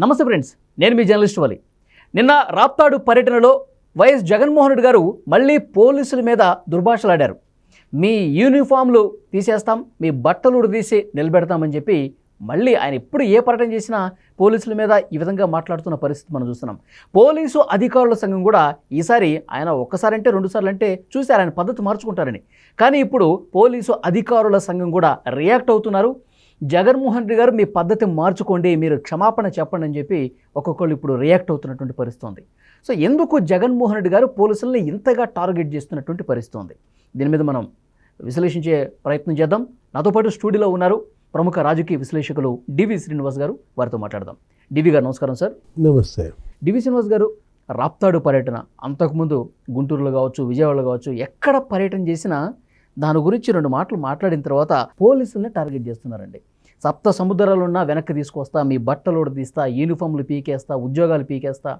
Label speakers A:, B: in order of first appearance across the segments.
A: నమస్తే ఫ్రెండ్స్ నేను మీ జర్నలిస్ట్ వాలి. నిన్న రాప్తాడు పర్యటనలో వైఎస్ జగన్మోహన్ రెడ్డి గారు మళ్ళీ పోలీసుల మీద దుర్భాషలాడారు. మీ యూనిఫామ్లు తీసేస్తాం మీ బట్టలు తీసి నిలబెడతామని చెప్పి మళ్ళీ ఆయన ఎప్పుడు ఏ పర్యటన చేసినా పోలీసుల మీద ఈ విధంగా మాట్లాడుతున్న పరిస్థితి మనం చూస్తున్నాం. పోలీసు అధికారుల సంఘం కూడా ఈసారి ఆయన ఒక్కసారి అంటే అంటే చూశారు ఆయన పద్ధతి మార్చుకుంటారని. కానీ ఇప్పుడు పోలీసు అధికారుల సంఘం కూడా రియాక్ట్ అవుతున్నారు. జగన్మోహన్ రెడ్డి గారు మీ పద్ధతి మార్చుకోండి మీరు క్షమాపణ చెప్పండి అని చెప్పి ఒక్కొక్కళ్ళు ఇప్పుడు రియాక్ట్ అవుతున్నటువంటి పరిస్థితి ఉంది సో ఎందుకు జగన్మోహన్ రెడ్డి గారు పోలీసుల్ని ఇంతగా టార్గెట్ చేస్తున్నటువంటి పరిస్థితి ఉంది దీని మీద మనం విశ్లేషించే ప్రయత్నం చేద్దాం. నాతో పాటు స్టూడియోలో ఉన్నారు ప్రముఖ రాజకీయ విశ్లేషకులు డివి శ్రీనివాస్ గారు. వారితో మాట్లాడదాం. డివి గారు నమస్కారం సార్.
B: నమస్తే.
A: డివి శ్రీనివాస్ గారు రాప్తాడు పర్యటన అంతకుముందు గుంటూరులో కావచ్చు విజయవాడలో కావచ్చు ఎక్కడ పర్యటన చేసినా దాని గురించి రెండు మాటలు మాట్లాడిన తర్వాత పోలీసుల్ని టార్గెట్ చేస్తున్నారండి. సప్త సముద్రాలు ఉన్నా వెనక్కి తీసుకొస్తా మీ బట్టలు తీస్తా యూనిఫామ్లు పీకేస్తా ఉద్యోగాలు పీకేస్తా.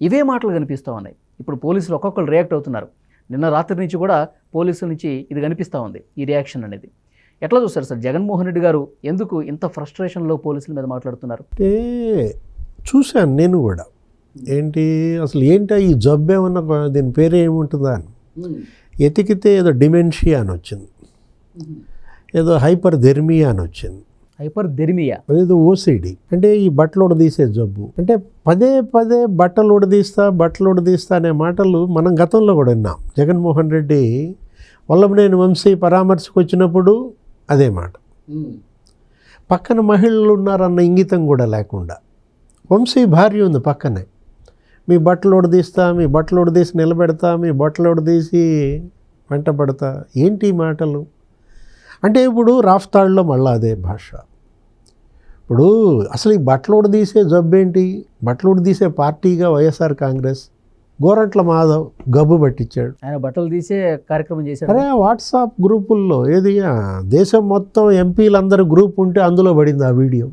A: ఇవే మాటలు కనిపిస్తూ ఉన్నాయి. ఇప్పుడు పోలీసులు ఒక్కొక్కరు రియాక్ట్ అవుతున్నారు. నిన్న రాత్రి నుంచి కూడా పోలీసుల నుంచి ఇది కనిపిస్తూ ఉంది ఈ రియాక్షన్ అనేది. ఎట్లా చూస్తారు సార్? జగన్మోహన్ రెడ్డి గారు ఎందుకు ఇంత ఫ్రస్ట్రేషన్లో పోలీసుల మీద మాట్లాడుతున్నారు?
B: అంటే చూశాను నేను కూడా. ఏంటి అసలు ఏంటో ఈ జబ్బు ఏమన్నా దీని పేరు ఏముంటుందా అని. ఎతికితే ఏదో డిమెన్షియా అని వచ్చింది. ఏదో హైపర్ ధెర్మియా అని వచ్చింది.
A: హైపర్ దెర్మియా
B: అదేదో ఓసిడి అంటే ఈ బట్టలు ఉడదీసే జబ్బు. అంటే పదే పదే బట్టలు ఉడదీస్తా బట్టలు ఉడదీస్తా అనే మాటలు మనం గతంలో కూడా విన్నాం. జగన్మోహన్ రెడ్డి వల్లభనేని వంశీ పరామర్శకు వచ్చినప్పుడు అదే మాట. పక్కన మహిళలు ఉన్నారన్న ఇంగితం కూడా లేకుండా. వంశీ భార్య ఉంది పక్కనే. మీ బట్టలు ఉడదీస్తా మీ బట్టలు ఉడదీసి నిలబెడతా మీ బట్టలు ఉడదీసి వెంట పడతా ఏంటి ఈ మాటలు? అంటే ఇప్పుడు రాఫ్తాడ్లో మళ్ళీ అదే భాష. ఇప్పుడు అసలు ఈ బట్టలు ఉడదీసే జబ్బేంటి? బట్టలు ఉడదీసే పార్టీగా వైఎస్ఆర్ కాంగ్రెస్ గోరంట్ల మాధవ్ గబ్బు పట్టించాడు.
A: ఆయన బట్టలు తీసే కార్యక్రమం చేశారు
B: అరే వాట్సాప్ గ్రూపుల్లో ఏది? దేశం మొత్తం ఎంపీలందరూ గ్రూప్ ఉంటే అందులో పడింది ఆ వీడియో.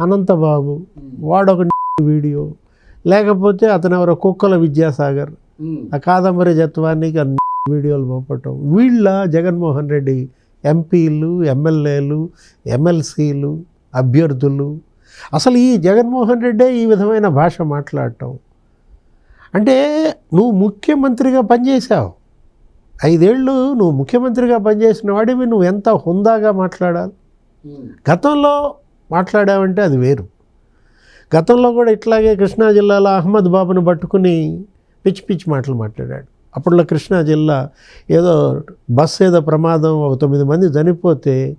B: అనంతబాబు వాడొక వీడియో. లేకపోతే అతను ఎవరో కుక్కల విద్యాసాగర్. ఆ కాదంబరి జత్వానికి ఆ వీడియోలు పంపటం. వీళ్ళ జగన్మోహన్ రెడ్డి ఎంపీలు ఎమ్మెల్యేలు ఎమ్మెల్సీలు అభ్యర్థులు. అసలు ఈ జగన్మోహన్ రెడ్డే ఈ విధమైన భాష మాట్లాడటం. అంటే నువ్వు ముఖ్యమంత్రిగా పనిచేశావు. ఐదేళ్ళు నువ్వు ముఖ్యమంత్రిగా పనిచేసిన వాడివి నువ్వు ఎంత హుందాగా మాట్లాడాలి? గతంలో మాట్లాడావంటే అది వేరు. గతంలో కూడా ఇట్లాగే కృష్ణా జిల్లాలో అహ్మద్ బాబును పట్టుకుని పిచ్చి పిచ్చి మాటలు మాట్లాడాడు. అప్పట్లో కృష్ణా జిల్లా ఏదో బస్ ఏదో ప్రమాదం ఒక తొమ్మిది మంది చనిపోతే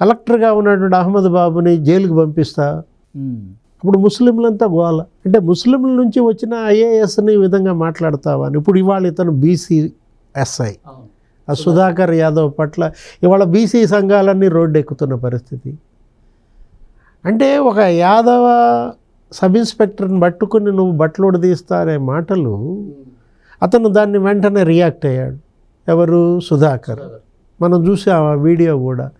B: కలెక్టర్గా ఉన్నటువంటి అహ్మద్ బాబుని జైలుకి పంపిస్తా. అప్పుడు ముస్లింలంతా గోల. అంటే ముస్లింల నుంచి వచ్చిన ఐఏఎస్ని ఈ విధంగా మాట్లాడతావా అని. ఇప్పుడు ఇవాళ ఇతను బీసీ ఎస్ఐ. ఆ సుధాకర్ యాదవ్ పట్ల ఇవాళ బీసీ సంఘాలన్నీ రోడ్డు ఎక్కుతున్న పరిస్థితి. అంటే ఒక యాదవ సబ్ ఇన్స్పెక్టర్ని పట్టుకుని నువ్వు బట్టలు తీస్తా అనే మాటలు అతను దాన్ని వెంటనే రియాక్ట్ అయ్యాడు. ఎవరు? సుధాకర్. మనం చూసాం ఆ వీడియో కూడా.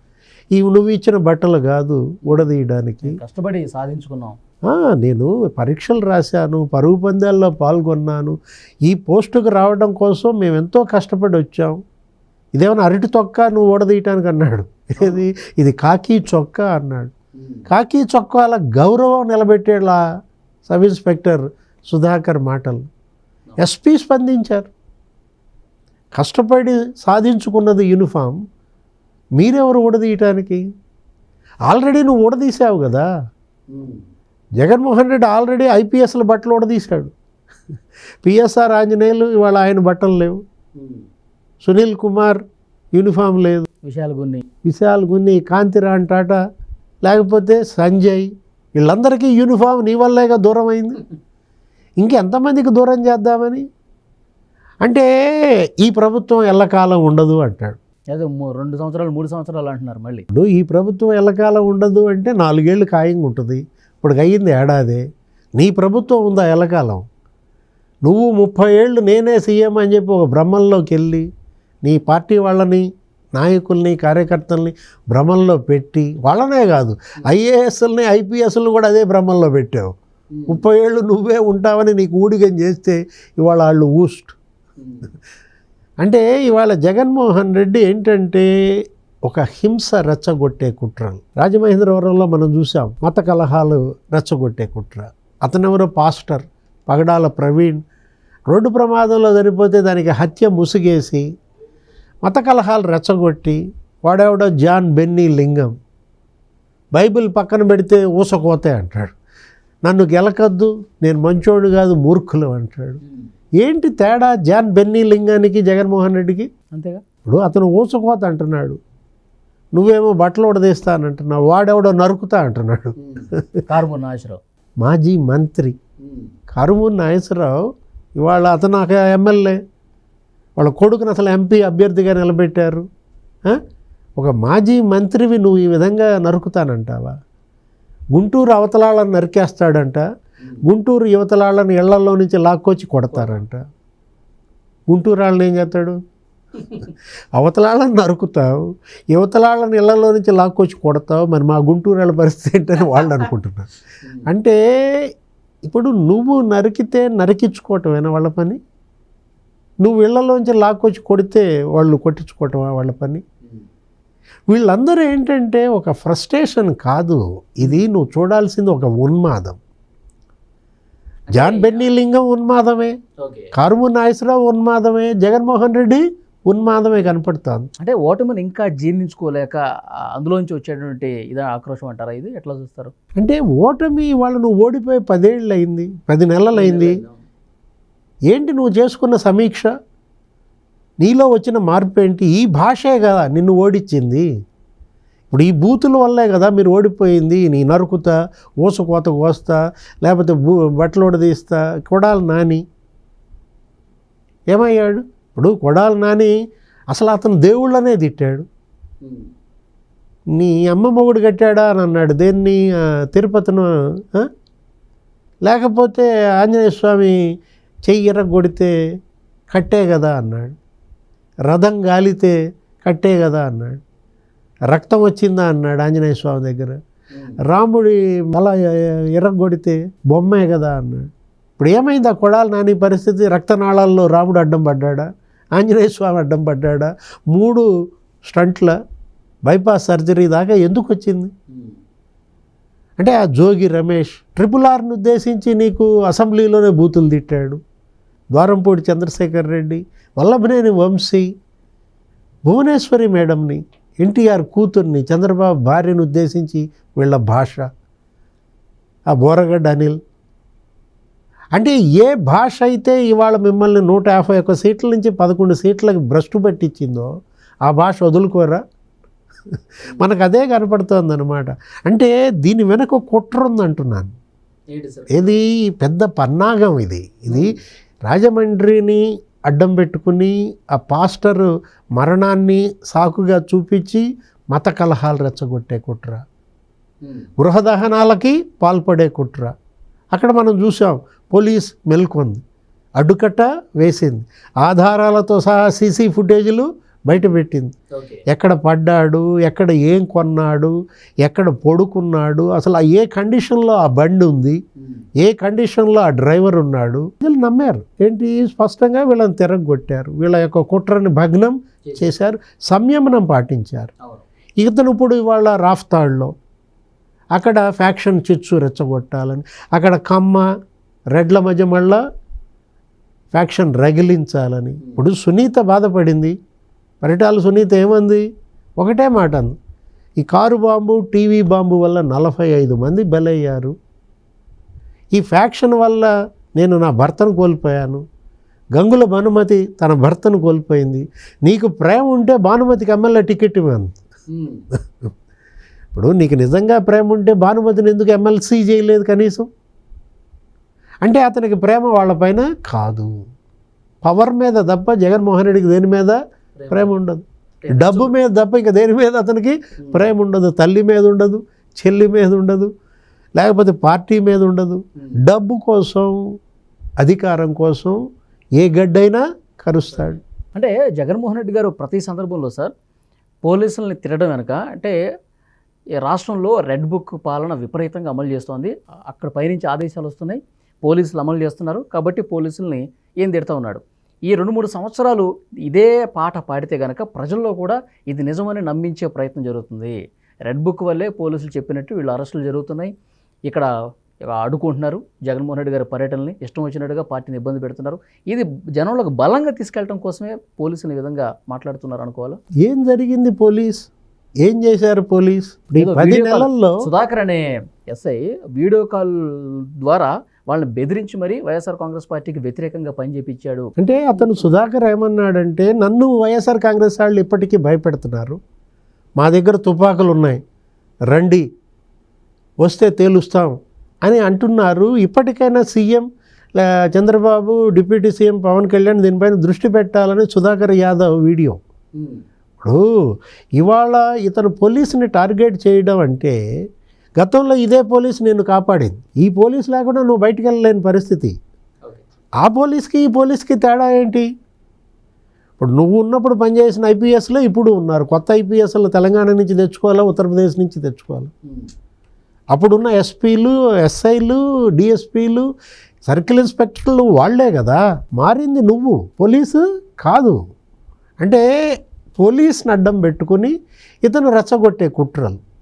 B: ఈ నువ్వు ఇచ్చిన బట్టలు కాదు ఉడదీయడానికి
A: కష్టపడి సాధించుకున్నాం.
B: నేను పరీక్షలు రాశాను పరుగు పందాల్లో పాల్గొన్నాను. ఈ పోస్టుకు రావడం కోసం మేము ఎంతో కష్టపడి వచ్చాం. ఇదేమైనా అరటి చొక్క నువ్వు ఓడదీయటానికి అన్నాడు. ఇది ఇది కాకి చొక్కా అన్నాడు. కాకి చొక్కాల గౌరవం నిలబెట్టేలా సబ్ ఇన్స్పెక్టర్ సుధాకర్ మాటలు. ఎస్పీ స్పందించారు. కష్టపడి సాధించుకున్నది యూనిఫామ్. మీరెవరు ఊడదీయటానికి? ఆల్రెడీ నువ్వు ఊడదీసావు కదా. జగన్మోహన్ రెడ్డి ఆల్రెడీ ఐపీఎస్ల బట్టలు ఊడదీశాడు. పిఎస్ఆర్ ఆంజనేయులు ఇవాళ ఆయన బట్టలు లేవు. సునీల్ కుమార్ యూనిఫామ్ లేదు.
A: విషయాలు కొన్ని
B: విశాల్ గున్ని కాంతిరాన్ టాటా లేకపోతే సంజయ్ వీళ్ళందరికీ యూనిఫామ్ నీ వల్లేగా దూరం అయింది ఇంకెంతమందికి దూరం చేద్దామని? అంటే ఈ ప్రభుత్వం ఎల్లకాలం ఉండదు అంటాడు.
A: మూ- రెండు సంవత్సరాలు మూడు సంవత్సరాలు అంటున్నారు మళ్ళీ.
B: ఇప్పుడు ఈ ప్రభుత్వం ఎల్లకాలం ఉండదు అంటే నాలుగేళ్ళు ఖాయంగా ఉంటుంది. ఇప్పుడు అయ్యింది ఏడాది. నీ ప్రభుత్వం ఉందా ఎల్లకాలం? నువ్వు ముప్పై ఏళ్ళు నేనే సీఎం అని చెప్పి ఒక భ్రమంలోకి వెళ్ళి నీ పార్టీ వాళ్ళని నాయకుల్ని కార్యకర్తల్ని భ్రమంలో పెట్టి వాళ్ళనే కాదు ఐఏఎస్ఎల్ని ఐపీఎస్ని కూడా అదే భ్రమంలో పెట్టావు. ముప్పై ఏళ్ళు నువ్వే ఉంటావని నీకు ఊడిగం చేస్తే ఇవాళ వాళ్ళు ఊస్ట్. అంటే ఇవాళ జగన్మోహన్ రెడ్డి ఏంటంటే ఒక హింస రెచ్చగొట్టే కుట్రలు రాజమహేంద్రవరంలో మనం చూసాం మత కలహాలు రెచ్చగొట్టే కుట్ర. అతనెవరో పాస్టర్ పగడాల ప్రవీణ్. రోడ్డు ప్రమాదంలో చనిపోతే దానికి హత్య ముసుగేసి మత కలహాలు రెచ్చగొట్టి వాడెవడో జాన్ బెన్నీ లింగం. బైబిల్ పక్కన పెడితే ఊసకోతే అంటాడు. నన్ను గెలకద్దు నేను మంచోడు కాదు మూర్ఖులు అంటాడు. ఏంటి తేడా? జాన్ బెన్నీ లింగానికి జగన్మోహన్ రెడ్డికి?
A: అంతేగా?
B: ఇప్పుడు అతను ఊసకోత అంటున్నాడు. నువ్వేమో బట్టలు ఉడదీస్తానంటున్నావు వాడెవడో నరుకుతా అంటున్నాడు.
A: కారుమూరు నాగేశ్వరరావు
B: మాజీ మంత్రి. కరుమూరి నాగేశ్వరరావు ఇవాళ అతను ఒక ఎమ్మెల్యే. వాళ్ళ కొడుకుని అసలు ఎంపీ అభ్యర్థిగా నిలబెట్టారు? ఒక మాజీ మంత్రివి నువ్వు ఈ విధంగా నరుకుతానంటావా? గుంటూరు అవతలాళ్ళని నరికేస్తాడంట. గుంటూరు యువతలాళ్ళని ఇళ్ళలో నుంచి లాక్కొచ్చి కొడతారంట. గుంటూరు వాళ్ళని ఏం చేస్తాడు? అవతలాళ్ళని నరుకుతావు యువతలాళ్ళని ఇళ్ళలో నుంచి లాక్కొచ్చి కొడతావు మరి మా గుంటూరు వాళ్ళ పరిస్థితి ఏంటని వాళ్ళు అనుకుంటున్నారు. అంటే ఇప్పుడు నువ్వు నరికితే నరికించుకోవటమేనా వాళ్ళ పని? నువ్వు ఇళ్ళలోంచి లాక్కొచ్చి కొడితే వాళ్ళు కొట్టించుకోవటమా వాళ్ళ పని? వీళ్ళందరూ ఏంటంటే ఒక ఫ్రస్ట్రేషన్ కాదు. ఇది నువ్వు చూడాల్సింది ఒక ఉన్మాదం. జాన్ బెన్నీ లింగం ఉన్మాదమే. కారుమూరి నాగేశ్వరరావు ఉన్మాదమే. జగన్మోహన్ రెడ్డి ఉన్మాదమే కనపడుతుంది.
A: అంటే ఓటమిని ఇంకా జీర్ణించుకోలేక అందులోంచి వచ్చేటువంటి ఇదే ఆక్రోషం అంటారా ఇది? ఎట్లా చూస్తారు?
B: అంటే ఓటమి వాళ్ళు నువ్వు ఓడిపోయి పదేళ్ళు అయింది పది నెలలు అయింది ఏంటి నువ్వు చేసుకున్న సమీక్ష? నీలో వచ్చిన మార్పు ఏంటి? ఈ భాషే కదా నిన్ను ఓడించింది ఇప్పుడు ఈ బూతుల వల్లే కదా మీరు ఓడిపోయింది. నీ నరుకుతా ఊసకోత కోస్తా లేకపోతే బూ బట్టలు ఉడదీస్తా కొడాలి నాని. ఏమయ్యాడు? ఇప్పుడు కొడాలి నాని అసలు అతను దేవుళ్ళనే తిట్టాడు. నీ అమ్మ మొగుడు కట్టాడా అని అన్నాడు. దేన్ని? తిరుపతిను లేకపోతే ఆంజనేయ స్వామి చెయ్యి ఎర్రగొడితే కట్టే కదా అన్నాడు. రథం గాలితే కట్టే కదా అన్నాడు. రక్తం వచ్చిందా అన్నాడు ఆంజనేయ స్వామి దగ్గర. రాముడి మల ఎర్రగొడితే బొమ్మే కదా అన్నాడు. ఇప్పుడు ఏమైంది ఆ కొడాలి నాని పరిస్థితి? రక్తనాళాల్లో రాముడు అడ్డం పడ్డాడా? ఆంజనేయ స్వామి అడ్డం పడ్డాడా? మూడు స్టంట్ల బైపాస్ సర్జరీ దాకా ఎందుకు వచ్చింది? అంటే ఆ జోగి రమేష్ ట్రిపుల్ ఆర్ను ఉద్దేశించి నీకు అసెంబ్లీలోనే బూతులు తిట్టాడు. ద్వారంపూడి చంద్రశేఖర్ రెడ్డి వల్లభనేని వంశీ భువనేశ్వరి మేడంని ఎన్టీఆర్ కూతుర్ని చంద్రబాబు భార్యను ఉద్దేశించి వీళ్ళ భాష. ఆ బోరగడ్డ అనిల్ అంటే ఏ భాష అయితే ఇవాళ మిమ్మల్ని నూట యాభై ఒక్క సీట్ల నుంచి పదకొండు సీట్లకు భ్రష్టు పట్టించిందో ఆ భాష వదులుకోరా? మనకు అదే కనపడుతోంది అనమాట అంటే దీని వెనక కుట్ర ఉందంటున్నాను. ఇది పెద్ద పన్నాగం ఇది. ఇది రాజమండ్రిని అడ్డం పెట్టుకుని ఆ పాస్టర్ మరణాన్ని సాకుగా చూపించి మత కలహాలు రెచ్చగొట్టే కుట్ర. గృహదహనాలకి పాల్పడే కుట్ర. అక్కడ మనం చూసాం పోలీస్ మెల్కొంది. అడ్డుకట్ట వేసింది. ఆధారాలతో సహా సీసీ ఫుటేజీలు బయటపెట్టింది ఎక్కడ పడ్డాడు ఎక్కడ ఏం కొన్నాడు ఎక్కడ పడుకున్నాడు అసలు ఆ ఏ కండిషన్లో ఆ బండి ఉంది ఏ కండిషన్లో ఆ డ్రైవర్ ఉన్నాడు వీళ్ళు నమ్మారు. ఏంటి? స్పష్టంగా వీళ్ళని తిరగొట్టారు వీళ్ళ యొక్క కుట్రని భగ్నం చేశారు. సంయమనం పాటించారు. ఇతను ఇప్పుడు ఇవాళ రాఫ్తాడ్లో అక్కడ ఫ్యాక్షన్ చిచ్చు రెచ్చగొట్టాలని అక్కడ కమ్మ రెడ్ల మధ్య మళ్ళా ఫ్యాక్షన్ రగిలించాలని. ఇప్పుడు సునీత బాధపడింది. పరిటాల సునీత ఏమంది? ఒకటే మాట అంది. ఈ కారు బాంబు టీవీ బాంబు వల్ల నలభై ఐదు మంది బలయ్యారు. ఈ ఫ్యాక్షన్ వల్ల నేను నా భర్తను కోల్పోయాను. గంగుల భానుమతి తన భర్తను కోల్పోయింది. నీకు ప్రేమ ఉంటే భానుమతికి ఎమ్మెల్యే టికెట్ ఇవ్వను. ఇప్పుడు నీకు నిజంగా ప్రేమ ఉంటే భానుమతిని ఎందుకు ఎమ్మెల్సీ చేయలేదు కనీసం? అంటే అతనికి ప్రేమ వాళ్ళపైన కాదు. పవర్ మీద తప్ప జగన్మోహన్ రెడ్డికి దేని మీద? ప్రేమ. ఉండదు. డబ్బు మీద తప్ప ఇంకా దేని మీద అతనికి ప్రేమ ఉండదు. తల్లి మీద ఉండదు. చెల్లి మీద ఉండదు. లేకపోతే పార్టీ మీద ఉండదు. డబ్బు కోసం అధికారం కోసం ఏ గడ్డైనా కరుస్తాడు.
A: అంటే జగన్మోహన్ రెడ్డి గారు ప్రతి సందర్భంలో సార్ పోలీసుల్ని తిరగడం వెనక అంటే ఈ రాష్ట్రంలో రెడ్ బుక్ పాలన విపరీతంగా అమలు చేస్తోంది. అక్కడ పైనుంచి ఆదేశాలు వస్తున్నాయి. పోలీసులు అమలు చేస్తున్నారు. కాబట్టి పోలీసుల్ని ఏం తిడతా ఉన్నాడు? ఈ రెండు మూడు సంవత్సరాలు ఇదే పాట పాడితే కనుక ప్రజల్లో కూడా ఇది నిజమని నమ్మించే ప్రయత్నం జరుగుతుంది. రెడ్ బుక్ వల్లే పోలీసులు చెప్పినట్టు వీళ్ళు అరెస్టులు జరుగుతున్నాయి. ఇక్కడ అడ్డుకుంటున్నారు జగన్మోహన్ రెడ్డి గారి పర్యటనని. ఇష్టం వచ్చినట్టుగా పార్టీని ఇబ్బంది పెడుతున్నారు. ఇది జనంలోకి బలంగా తీసుకెళ్ళడం కోసమే పోలీసులు ఈ విధంగా మాట్లాడుతున్నారు అనుకోవాలా?
B: ఏం జరిగింది పోలీస్? ఏం చేశారు పోలీస్? పది నెలల్లో
A: సుధాకర్ అనే ఎస్ఐ వీడియో కాల్ ద్వారా వాళ్ళని బెదిరించి మరీ వైఎస్ఆర్ కాంగ్రెస్ పార్టీకి వ్యతిరేకంగా పనిచేపించాడు
B: అంటే అతను సుధాకర్ ఏమన్నాడంటే నన్ను వైఎస్ఆర్ కాంగ్రెస్ వాళ్ళు ఇప్పటికీ భయపెడుతున్నారు. మా దగ్గర తుపాకులు ఉన్నాయి. రండి. వస్తే తేలుస్తాం. అని అంటున్నారు. ఇప్పటికైనా CM Chandrababu deputy CM Pawan Kalyan దీనిపైన దృష్టి పెట్టాలని సుధాకర్ యాదవ్ వీడియో. ఇప్పుడు ఇవాళ ఇతను పోలీసుని టార్గెట్ చేయడం అంటే గతంలో ఇదే పోలీసు నిన్ను కాపాడింది. ఈ పోలీసు లేకుండా నువ్వు బయటికి వెళ్ళలేని పరిస్థితి. ఆ పోలీస్కి ఈ పోలీస్కి తేడా ఏంటి? ఇప్పుడు నువ్వు ఉన్నప్పుడు పనిచేసిన ఐపీఎస్లో ఇప్పుడు ఉన్నారు. కొత్త ఐపీఎస్లు తెలంగాణ నుంచి తెచ్చుకోవాలా ఉత్తరప్రదేశ్ నుంచి తెచ్చుకోవాలి? అప్పుడున్న ఎస్పీలు ఎస్ఐలు డిఎస్పీలు సర్కిల్ ఇన్స్పెక్టర్లు వాళ్ళే కదా. మారింది నువ్వు. పోలీసు కాదు. అంటే పోలీస్ని అడ్డం పెట్టుకుని ఇతను రెచ్చగొట్టే కుట్రలు.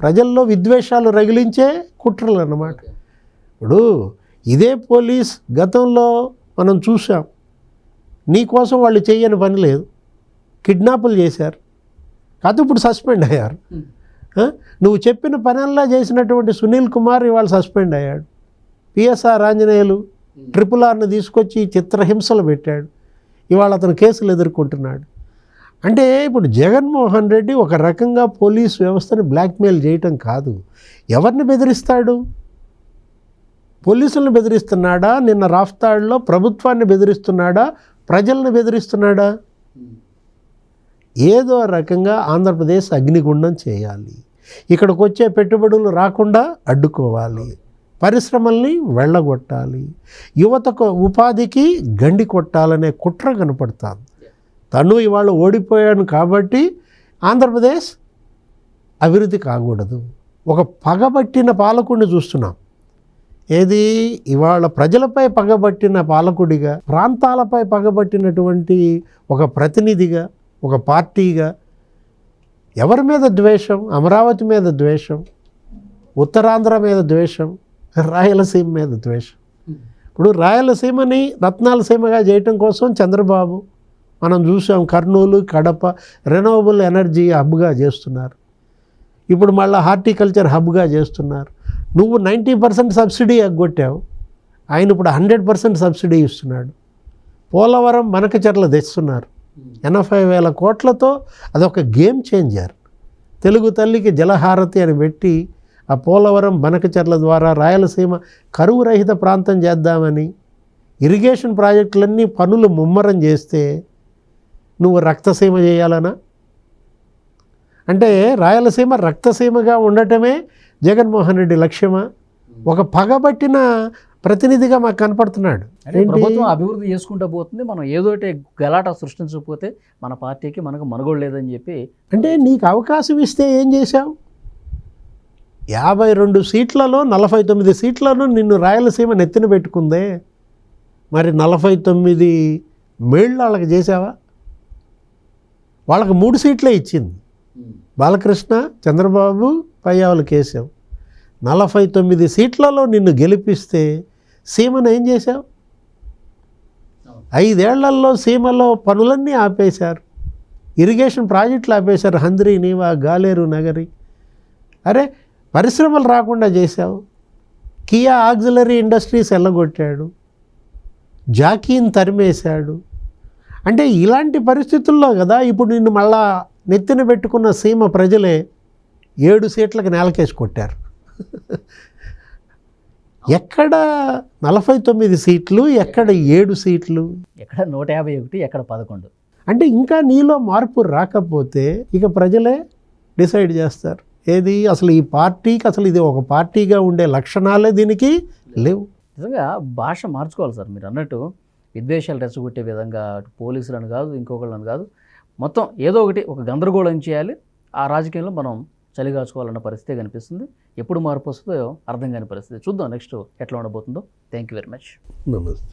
B: ప్రజల్లో విద్వేషాలు రగిలించే కుట్రలు అన్నమాట ఇప్పుడు ఇదే పోలీస్ గతంలో మనం చూసాం నీ కోసం వాళ్ళు చేయని పని లేదు. కిడ్నాపులు చేశారు. కాదు ఇప్పుడు సస్పెండ్ అయ్యారు? నువ్వు చెప్పిన పనల్లా చేసినటువంటి సునీల్ కుమార్ ఇవాళ సస్పెండ్ అయ్యాడు. పిఎస్ఆర్ ఆంజనేయులు ట్రిపుల్ ఆర్ని తీసుకొచ్చి చిత్రహింసలు పెట్టాడు. ఇవాళ అతను కేసులు ఎదుర్కొంటున్నాడు. అంటే ఇప్పుడు జగన్మోహన్ రెడ్డి ఒక రకంగా పోలీస్ వ్యవస్థని బ్లాక్మెయిల్ చేయటం కాదు. ఎవరిని బెదిరిస్తాడు? పోలీసులను బెదిరిస్తున్నాడా? నిన్న రాఫ్తాడ్లో ప్రభుత్వాన్ని బెదిరిస్తున్నాడా? ప్రజలను బెదిరిస్తున్నాడా? ఏదో రకంగా ఆంధ్రప్రదేశ్ అగ్నిగుండం చేయాలి. ఇక్కడికి వచ్చే పెట్టుబడులు రాకుండా అడ్డుకోవాలి. పరిశ్రమల్ని వెళ్ళగొట్టాలి. యువతకు ఉపాధికి గండి కొట్టాలనే కుట్ర కనపడుతుంది. తను ఇవాళ ఓడిపోయాను కాబట్టి ఆంధ్రప్రదేశ్ అభివృద్ధి కాకూడదు. ఒక పగబట్టిన పాలకుడిని చూస్తున్నాం. ఏది? ఇవాళ ప్రజలపై పగబట్టిన పాలకుడిగా ప్రాంతాలపై పగబట్టినటువంటి ఒక ప్రతినిధిగా ఒక పార్టీగా ఎవరి మీద ద్వేషం? అమరావతి మీద ద్వేషం? ఉత్తరాంధ్ర మీద ద్వేషం? రాయలసీమ మీద ద్వేషం? ఇప్పుడు రాయలసీమని రత్నాలసీమగా చేయటం కోసం చంద్రబాబు మనం చూసాం కర్నూలు కడప రెనోవబుల్ ఎనర్జీ హబ్గా చేస్తున్నారు. ఇప్పుడు మళ్ళీ హార్టికల్చర్ హబ్గా చేస్తున్నారు. నువ్వు నైంటీ పర్సెంట్ సబ్సిడీ ఎగ్గొట్టావు. ఆయన ఇప్పుడు హండ్రెడ్ పర్సెంట్ సబ్సిడీ ఇస్తున్నాడు. పోలవరం మనకచర్ల తెస్తున్నారు. ఎనభై వేల కోట్లతో అదొక గేమ్ చేంజర్. తెలుగు తల్లికి జలహారతి అని పెట్టి ఆ పోలవరం బనకచర్ల ద్వారా రాయలసీమ కరువు రహిత ప్రాంతం చేద్దామని ఇరిగేషన్ ప్రాజెక్టులన్నీ పనులు ముమ్మరం చేస్తే నువ్వు రక్తసీమ చేయాలనా? అంటే రాయలసీమ రక్తసీమగా ఉండటమే జగన్మోహన్ రెడ్డి లక్ష్యమా? ఒక పగబట్టిన ప్రతినిధిగా మాకు కనపడుతున్నాడు?
A: ప్రభుత్వం అభివృద్ధి చేసుకుంటూ పోతుంది. మనం ఏదోటి గలాట సృష్టించకపోతే మన పార్టీకి మనకు మనుగోడు లేదని చెప్పి
B: అంటే నీకు అవకాశం ఇస్తే ఏం చేశావు? యాభై రెండు సీట్లలో నలభై తొమ్మిది సీట్లను నిన్ను రాయలసీమ నెత్తిన పెట్టుకుందే. మరి నలభై తొమ్మిది మేళ్ళు వాళ్ళకి చేసావా వాళ్ళకి మూడు సీట్లే ఇచ్చింది. బాలకృష్ణ చంద్రబాబు పయ్యావులు కేశవ్. నలభై తొమ్మిది సీట్లలో నిన్ను గెలిపిస్తే సీమను ఏం చేశావు? ఐదేళ్ళలో సీమలో పనులన్నీ ఆపేశారు. ఇరిగేషన్ ప్రాజెక్టులు ఆపేశారు. హంద్రి నీవా గాలేరు నగరి. అరే పరిశ్రమలు రాకుండా చేశావు. కియా ఆక్సిలరీ ఇండస్ట్రీస్ ఎల్లగొట్టాడు. జాకీని తరిమేశాడు. అంటే ఇలాంటి పరిస్థితుల్లో కదా ఇప్పుడు నిన్ను మళ్ళా నెత్తిన పెట్టుకున్న సీమ ప్రజలే ఏడు సీట్లకు నేలకేసి కొట్టారు. ఎక్కడ నలభై తొమ్మిది సీట్లు ఎక్కడ ఏడు సీట్లు?
A: ఎక్కడ నూట యాభై ఒకటి ఎక్కడ పదకొండు.
B: అంటే ఇంకా నీలో మార్పు రాకపోతే ఇక ప్రజలే డిసైడ్ చేస్తారు. ఏది? అసలు ఈ పార్టీకి అసలు ఇది ఒక పార్టీగా ఉండే లక్షణాలే దీనికి లేవు.
A: నిజంగా భాష మార్చుకోవాలి సార్ మీరు అన్నట్టు. విద్వేషాలు రెచ్చగొట్టే విధంగా పోలీసులను కాదు ఇంకొకళ్ళని కాదు మొత్తం ఏదో ఒకటి ఒక గందరగోళం చేయాలి. ఆ రాజకీయంలో మనం చలిగాచుకోవాలన్న పరిస్థితి కనిపిస్తుంది. ఎప్పుడు మార్పు వస్తుందో అర్థం కాని పరిస్థితి. చూద్దాం నెక్స్ట్ ఎట్లా ఉండబోతుందో. థ్యాంక్ యూ వెరీ మచ్
B: నమస్తే